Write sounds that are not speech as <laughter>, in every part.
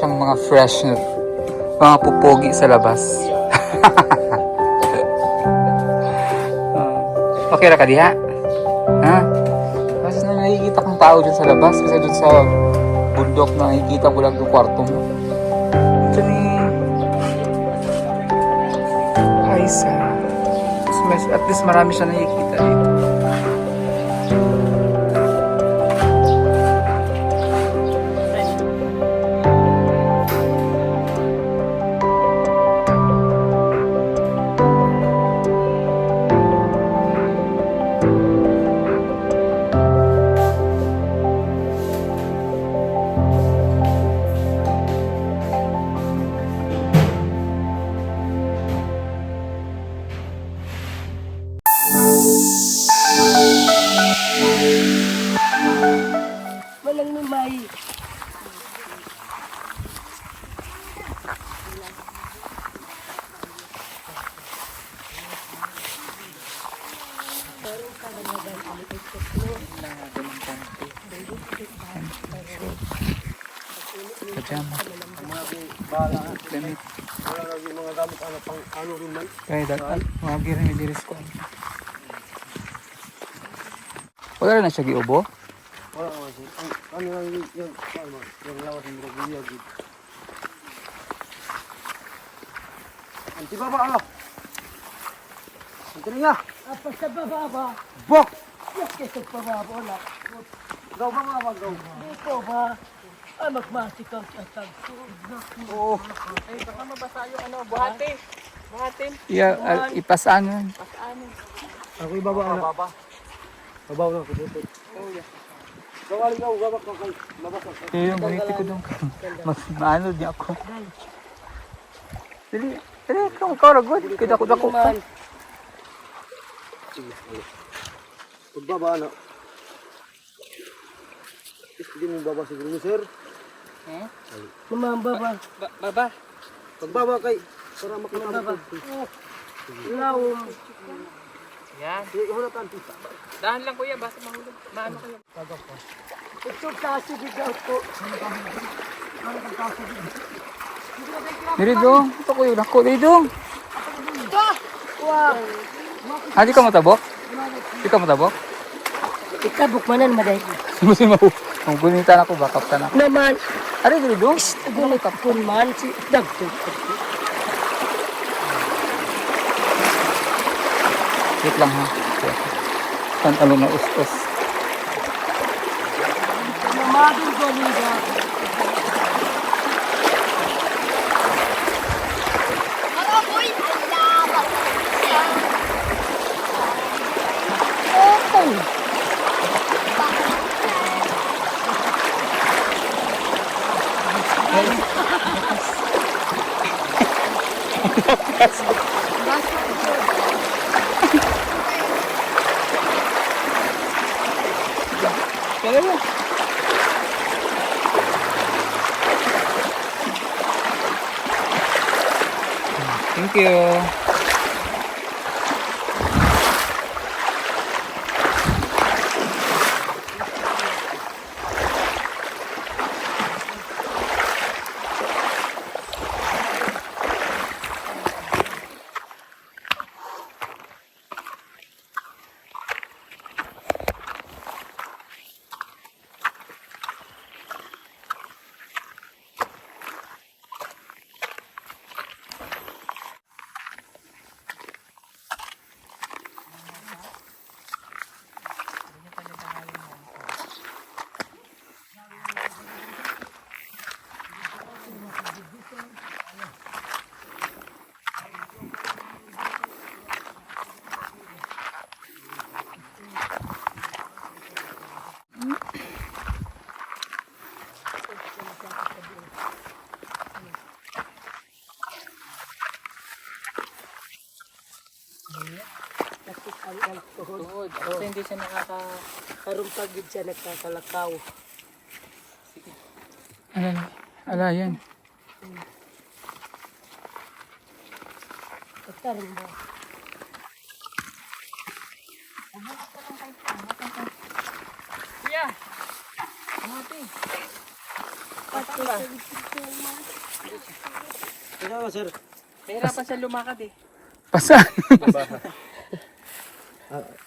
siyang mga fresh na mga pupogi sa labas. <laughs> Okay ra ka diha? Ha? Kasi na nakikita kong tao dyan sa labas kasi dun sa bundok na nakikita ko lang yung kwarto mo. Ito ni... Mas, mas, at least marami siya nakikita dito. Pajama. Damit. Mga gamit ano pang ano rin man. Kaya dapat mga gira ni Diris ko. Wala na siya giubo? Wala naman siya. Ano lang yung yung ano yung lawas ng Rogelio gid. Anti baba ano? Anti niya. Apa sa baba ba? Bok. Yes, sa baba wala. Gaw ba mga gaw? Dito ba? Ay, magmasik ang tatag. Oo. Yeah, al- ipasaan yan. Ako ibaba ano? Baba. Babaw na ko dito. Oh yeah. Gawali gaw gawak ka kay labas ka. Kaya yung ganiti ko doon. Mas maano di ako. Dili, dili, kung ikaw ragod. Kita ko dako. Pagbaba ano? Hindi mo baba siguro sir. Lumamba ba? Baba. Pagbaba kay para makita mo. Lawom. Yan. Ihulatan tisa. Dahan lang kuya, basta mahulog. Maano kayo? Ito kasi bigaw ko. Dili dong. Ito ko yun ako. Dong. Wow. Ah, di ka matabok? Di ka matabok? Itabok manan maday. Sumusin mo. Kung gunitan ako, bakap ka na. Naman, Ari, dili dong. gulit ako man si Dagtog. Wait lang ha. Kan ano na ustos. Namadong ko mo. Thank you. Tuhod. Kasi hindi siya nakaka... Karong pagid siya nagkakalakaw. Ala, ala yan. Pagkarin ba? Kuya! Mati! Kaya nga sir, Nahirapan siya lumakad eh. Pasan.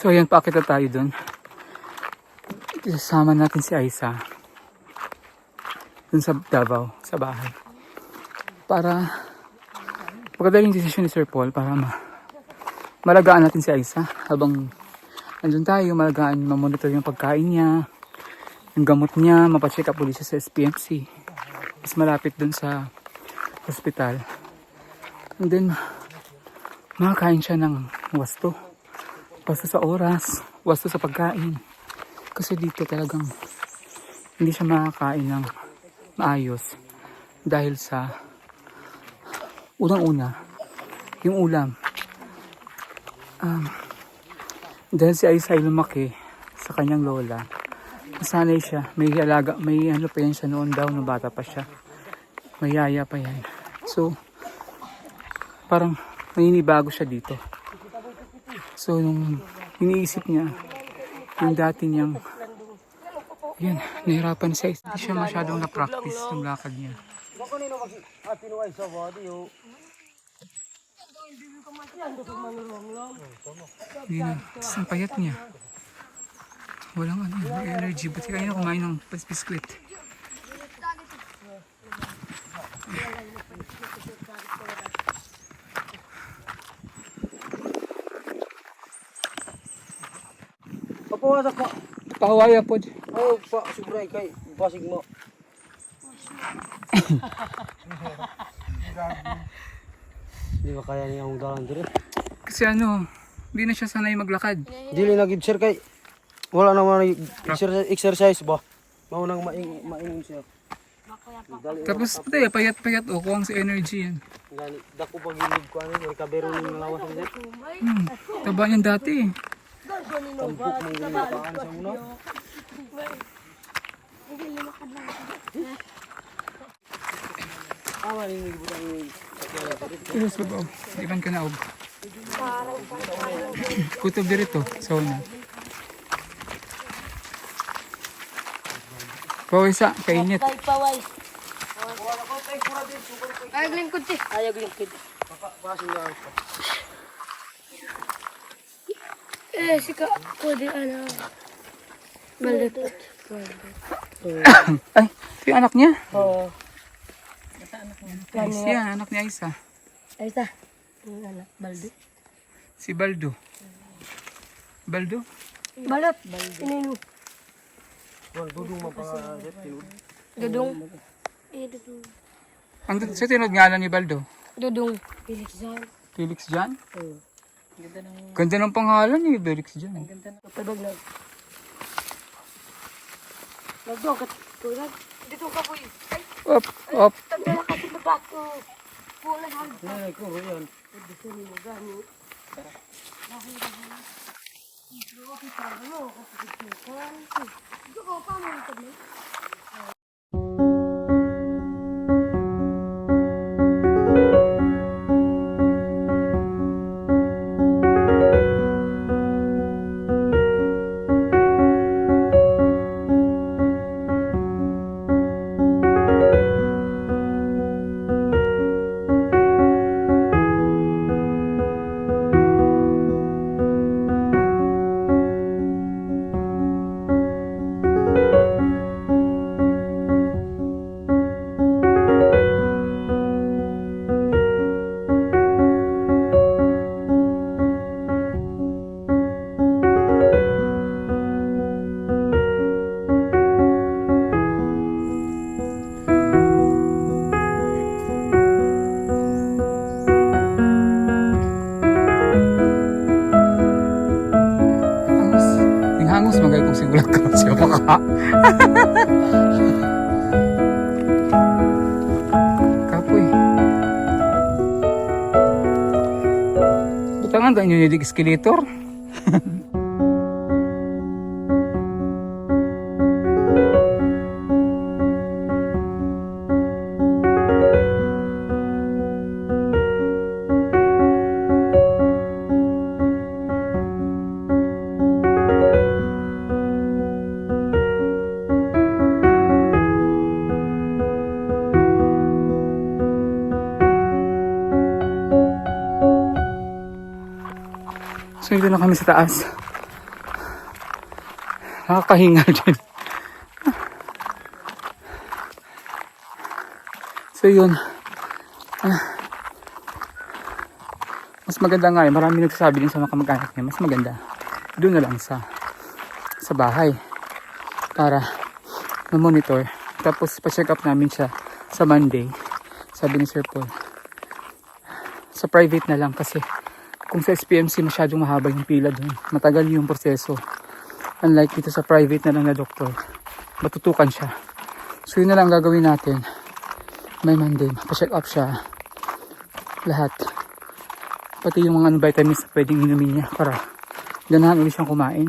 So ayan, paakita tayo dun. Isasama natin si Aisa. Dun sa Davao, sa bahay. Para pagkadaling desisyon ni Sir Paul para ma malagaan natin si Aisa habang andun tayo, malagaan, mamonitor yung pagkain niya, yung gamot niya, mapacheck up ulit siya sa SPMC. Mas malapit dun sa hospital. And then, makakain siya ng wasto. Wasto sa oras, wasto sa pagkain. Kasi dito talagang hindi siya makakain ng maayos dahil sa unang-una, yung ulam. Um, dahil si Aisa ay lumaki sa kanyang lola, nasanay siya, may alaga, may ano pa yan siya noon daw, nung bata pa siya. May yaya pa yan. So, parang naninibago siya dito. So, nung iniisip niya, yung dati niyang, yun, nahirapan siya. Hindi siya masyadong na-practice yung lakad niya. Tapos ang payat niya. Walang ano, energy. Buti kayo na kumain ng bis- Papawasak pa. Pahawaya po. Oh, pa subray kay basig mo. Di ba kaya niya ang dalan dire? Kasi ano, hindi na siya sanay maglakad. Dili na gid sir kay wala naman exercise, exercise ba. Mao nang maing maingon siya. Tapos pati, payat-payat o, kuwang si energy yan. dako pag gilid ko ano, kabero ning lawas sa sir. Hmm, taba niyan dati eh. Tampok mong gilid kaan sa una. Awa ning gibutang Pero sa baw, di man ka naog. Kutob dirito, sa una. Paway sa, kainit. Tay paway. Ayaw lingkod si. Ayaw lingkod. basing na. Eh, sika ko di ano. Balit. <coughs> Ay, ito yung anak niya. Oo. Ay, siya, anak niya isa. Ay ta. Yung anak, balde. Si Baldo. Baldo? Balot. Inino. Dudong mapa sir tinud. Dudong. Eh, dudong. Ang sa tinod ngalan ni Baldo? Dudong. Felix Jan. Felix Jan? Oo. Ganda ng pangalan ni Felix Jan. Tabag na. Nagdo, kat tulad. Dito ka po Ay, Op, op. tagdala ka sa bato. Pula han. Nay ko yan. Dito ni mo gani. Dito ko pa mo ito. sing belakang ya, siapa kapuy kita kan tak nyunyi di skeletor So, dito na kami sa taas. Nakakahinga <laughs> din. So, yun. Mas maganda nga eh. Marami nagsasabi din sa mga kamag-anak niya. Mas maganda. Doon na lang sa sa bahay. Para ma-monitor. Tapos, pa-check up namin siya sa Monday. Sabi ni Sir Paul. Sa private na lang kasi kung sa SPMC masyadong mahaba yung pila doon. Matagal yung proseso. Unlike dito sa private na lang na doktor, matutukan siya. So yun na lang gagawin natin. May Monday, pa-check up siya. Lahat. Pati yung mga vitamins na pwedeng inumin niya para ganahan ulit siyang kumain.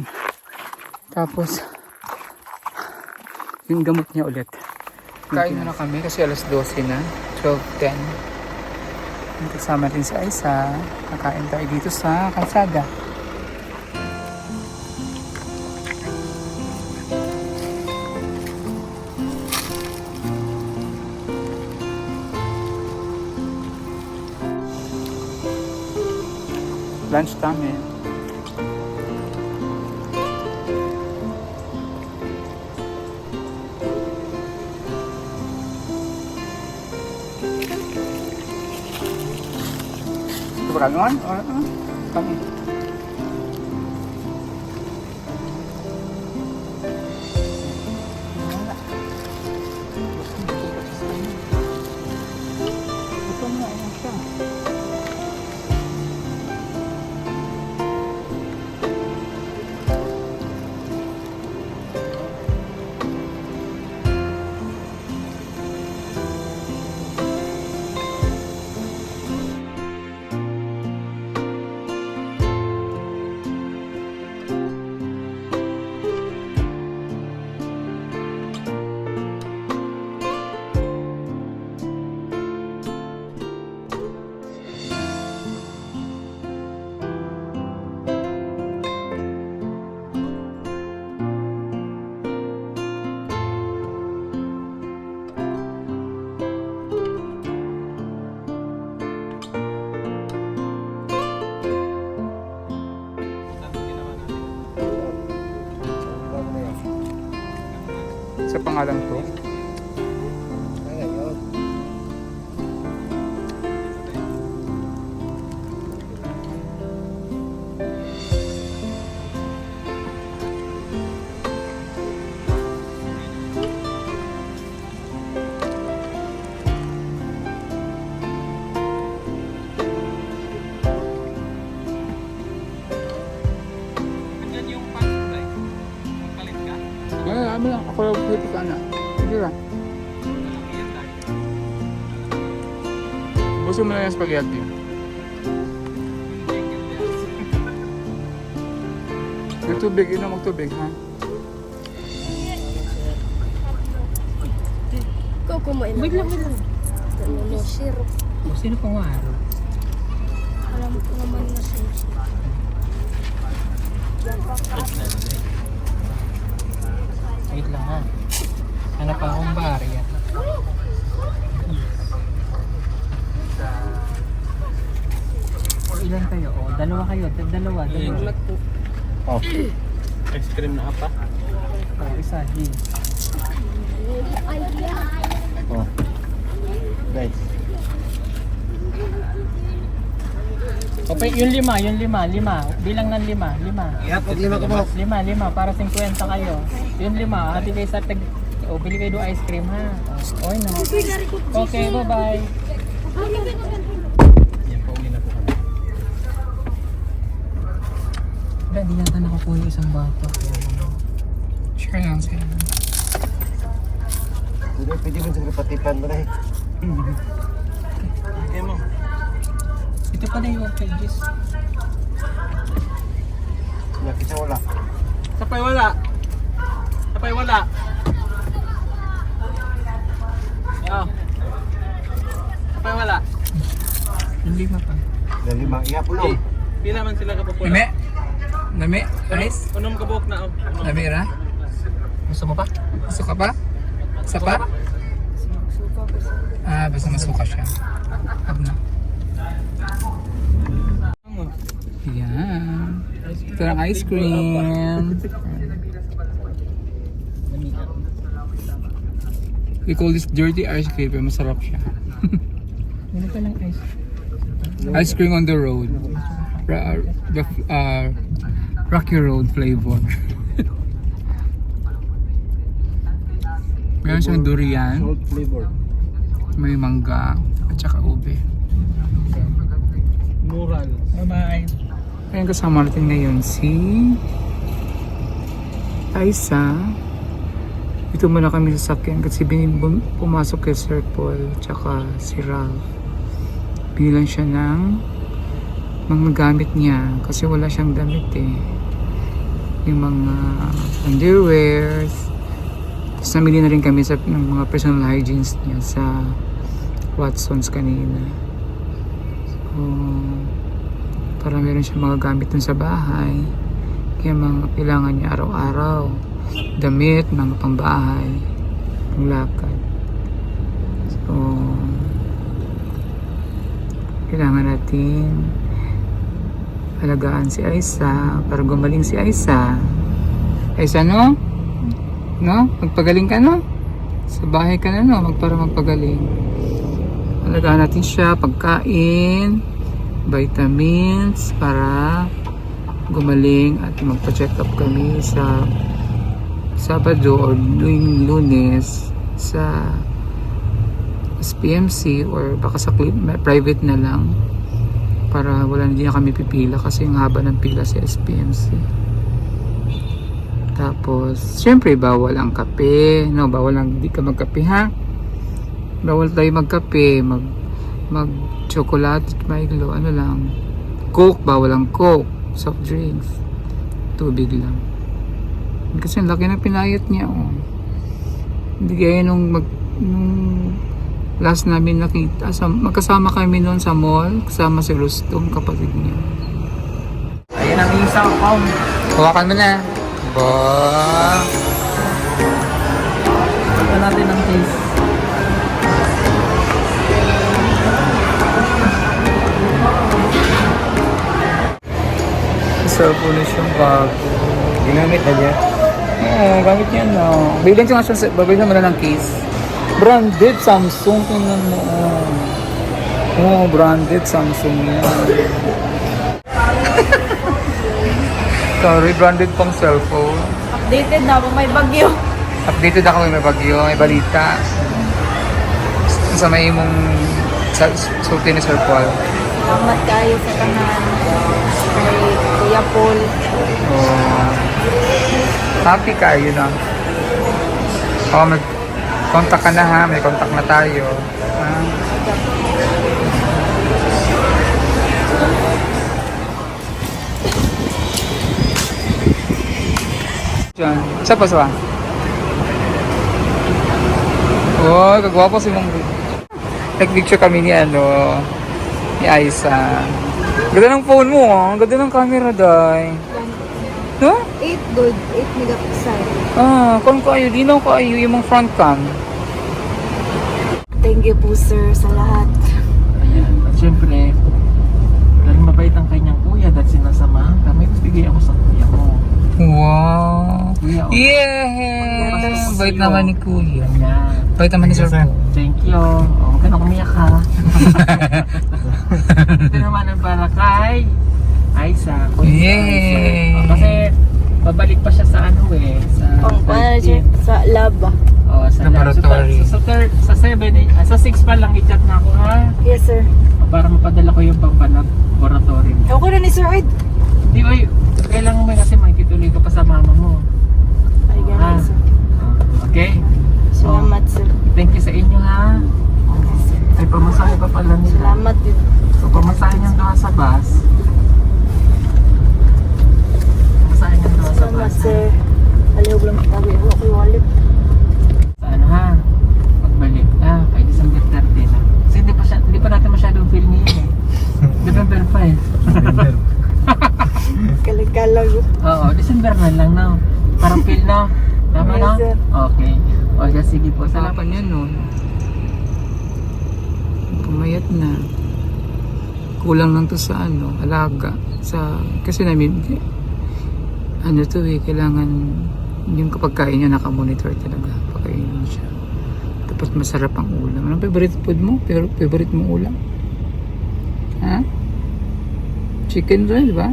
Tapos, yung gamot niya ulit. Kain na na kami kasi alas 12 na. 12.10. Kasama rin si Aisa. Kakain tayo dito sa kalsada. Lunch time eh. Ito ba gano'n? O Pangalan to. Na yung spaghetti. Yung tubig, inom mag tubig, ha? Ikaw kumain na. Wait lang, wait lang. Ano, syrup. O, sino pang waro? Alam ko naman na syrup. Wait lang ha. Hanap pa akong barya. O, ilan kayo? O, dalawa kayo. Dalawa, dalawa. Oh. Ice cream na apa? O, isa, G. Oh. Guys. Okay, yung lima, yung lima, lima. Bilang ng lima, lima. Yeah, pag lima ko mo. Lima, lima, para 50 kayo. Yung lima, hati kayo sa tag... O, bili kayo doon ice cream ha. O, no. Okay, bye-bye. Yan, pauwi na po kami. Wala, nakakuha yung isang bata. Sure lang sa'yo. Hindi, pwede mo sa patipan mo na eh. Okay mo. Ito pala yung pages. Laki sa wala. Sapay wala. Sapay wala. Yo. Sapay wala. Hindi na pa. Dali mga iya po Eh, pila man sila kabuk wala. Lami? Ice? Unom kabuk na. oh. Unom. Lami ra? Gusto mo pa? Gusto ka pa? Isa pa? Ah, basta masuka siya. Hab na. Yan. Ito ang ice cream. We call this dirty ice cream, pero masarap siya. Ano pa lang ice? Ice cream on the road. Ra- the uh, Rocky Road flavor. <laughs> Meron siyang durian, Salt flavor. may mangga, at saka ube. Mural. Bye-bye. Ayun kasama natin ngayon si Aisa. Dito muna kami sa sakyan kasi pumasok kay Sir Paul tsaka si Ralph. Bilang siya ng mga gamit niya kasi wala siyang damit eh. Yung mga underwears. Tapos namili na rin kami sa, ng mga personal hygienes niya sa Watson's kanina. So, para meron siya mga gamit dun sa bahay. Kaya mga kailangan niya araw-araw. Damit, mga pambahay, panglakad. So, kailangan natin alagaan si Aisa para gumaling si Aisa. Aisa, no? No? Magpagaling ka, no? Sa bahay ka na, no? Mag, para magpagaling. Alagaan natin siya, pagkain, vitamins para gumaling at magpa-check up kami sa Sabado or tuwing lunes sa SPMC or baka sa private na lang para wala din na kami pipila kasi ang haba ng pila sa SPMC. Tapos, syempre bawal ang kape, no, bawal ang di ka magkape ha. Bawal tayo magkape, mag mag chocolate, Milo, ano lang. Coke, bawal ang Coke, soft drinks. Tubig lang. Kasi ang laki ng pinayat niya, oh. Hindi gaya nung mag, nung last namin nakita, sa, magkasama kami noon sa mall, kasama si Rustom, kapatid niya. Ayan ang isang pound. Hawakan mo na. Ba. Ito natin ang case. Cellphone na siyang bago. Ginamit na niya. Oo, gamit niya na. Bilhin siya nga siya, babili naman na ng case. Branded Samsung, tingnan mo. Oo, oh, branded Samsung yan. <laughs> Sorry, branded pang cellphone. Updated na, may bagyo. Updated ako may bagyo, may balita. Sa may mong sa, sulti ni Sir Paul. Salamat kayo sa tanan. Kay Kuya Paul. Oh, happy kayo na. Oh, mag contact ka na ha, may contact na tayo. Ha? Diyan. Isa pa sa Oh, kagwapo si Mong Nag-picture kami ni ano, ni Aisa. Ganda ng phone mo, ah. Ganda ng camera, day. No? 8 good, 8 megapixel. Ah, kung kayo, di na kayo yung mga front cam. Thank you po sir sa lahat. Ayan. At syempre, dahil mabait ang kanyang kuya dahil sinasamahan ka, may bigay ako sa kuya mo. Wow! Kuya, oh. Yeah! Bait naman ni Kuya. Ayan. Bait naman ni Sir. Thank you. Oh, huwag ka na umiyak ha. Ito naman ang para kay Aisa. Kuya Yay! Aisa. Oh, kasi babalik pa siya sa ano eh. Sa Pang ano siya, sa lab ah. Oh, sa Laboratory. Sa, sa, third, sa 7, eh, ah, sa 6 pa lang i-chat na ako ha. Yes sir. Para mapadala ko yung pampanag laboratory. Ako na ni Sir Ed. Di ba, kailangan mo kasi makikituloy ka pa sa mama mo. Ay Ah. ganun sir. Okay? Salamat sir. Thank you sa inyo ha. Ay, pamasahe pa pala nila. Salamat din. So, pamasahe niyan doon sa bus. Sir. Alihog lang tabi ako ako wallet. Sa ano ha? Magbalik. Ah, kay December 30 na. Kasi hindi pa, siya, hindi pa natin masyadong feel ngayon eh. November pa eh. <laughs> Kalagalag. Oo, December na lang no. Parang feel no? Tama Yes, no? sir. Okay. O siya, sige po. Salapan yan nun. Pumayat na. Kulang lang to sa ano, alaga. Sa, kasi namin, ano to eh, kailangan yung kapag kain niya nakamonitor talaga. Pagkainin siya. Tapos masarap ang ulam. Anong favorite food mo? Pero favorite mong ulam? Ha? Chicken rin, di ba?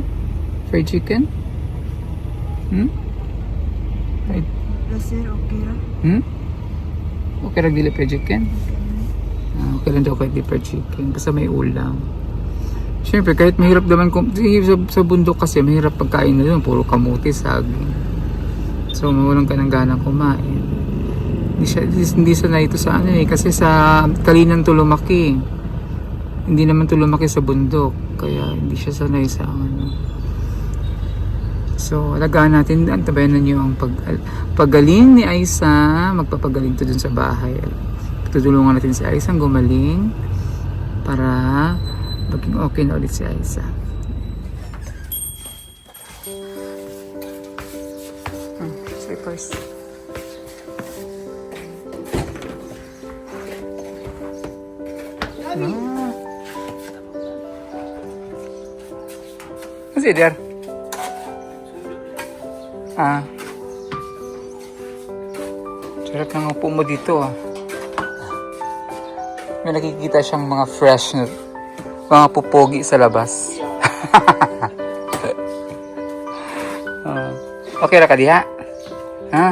Fried chicken? Hmm? Fried sir, okay ra. Hmm? Okay lang dili fried chicken? Ah, okay lang daw kahit di fried chicken. Basta may ulam. Siyempre, kahit mahirap naman sa, sa bundok kasi mahirap pagkain na yun. Puro kamuti, saging. So, mawalan ka ng ganang kumain. Hindi, siya, hindi, sanay ito sa ano eh. Kasi sa kalinan to lumaki. Hindi naman to lumaki sa bundok. Kaya hindi siya sanay sa ano. So, alagaan natin, antabayan ninyo ang pag, pagaling ni Aisa. Magpapagaling to dun sa bahay. Tutulungan natin si Aisa gumaling para maging okay na ulit si Aisa. Hmm, slippers. Ah. Kasi there. Ah. Sarap ng upo mo dito ah. May nakikita siyang mga fresh na mga pupogi sa labas. Ah. <laughs> okay ra ka diha? Ha?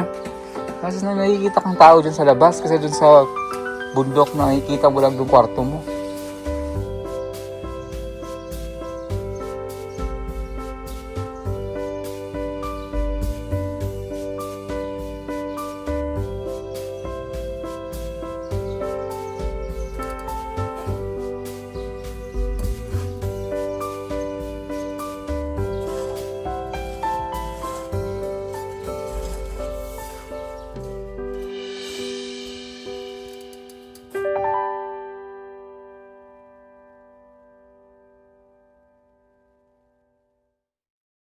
Kasi na nakikita kang tao dyan sa labas kasi dun sa bundok na nakikita mo lang yung kwarto mo.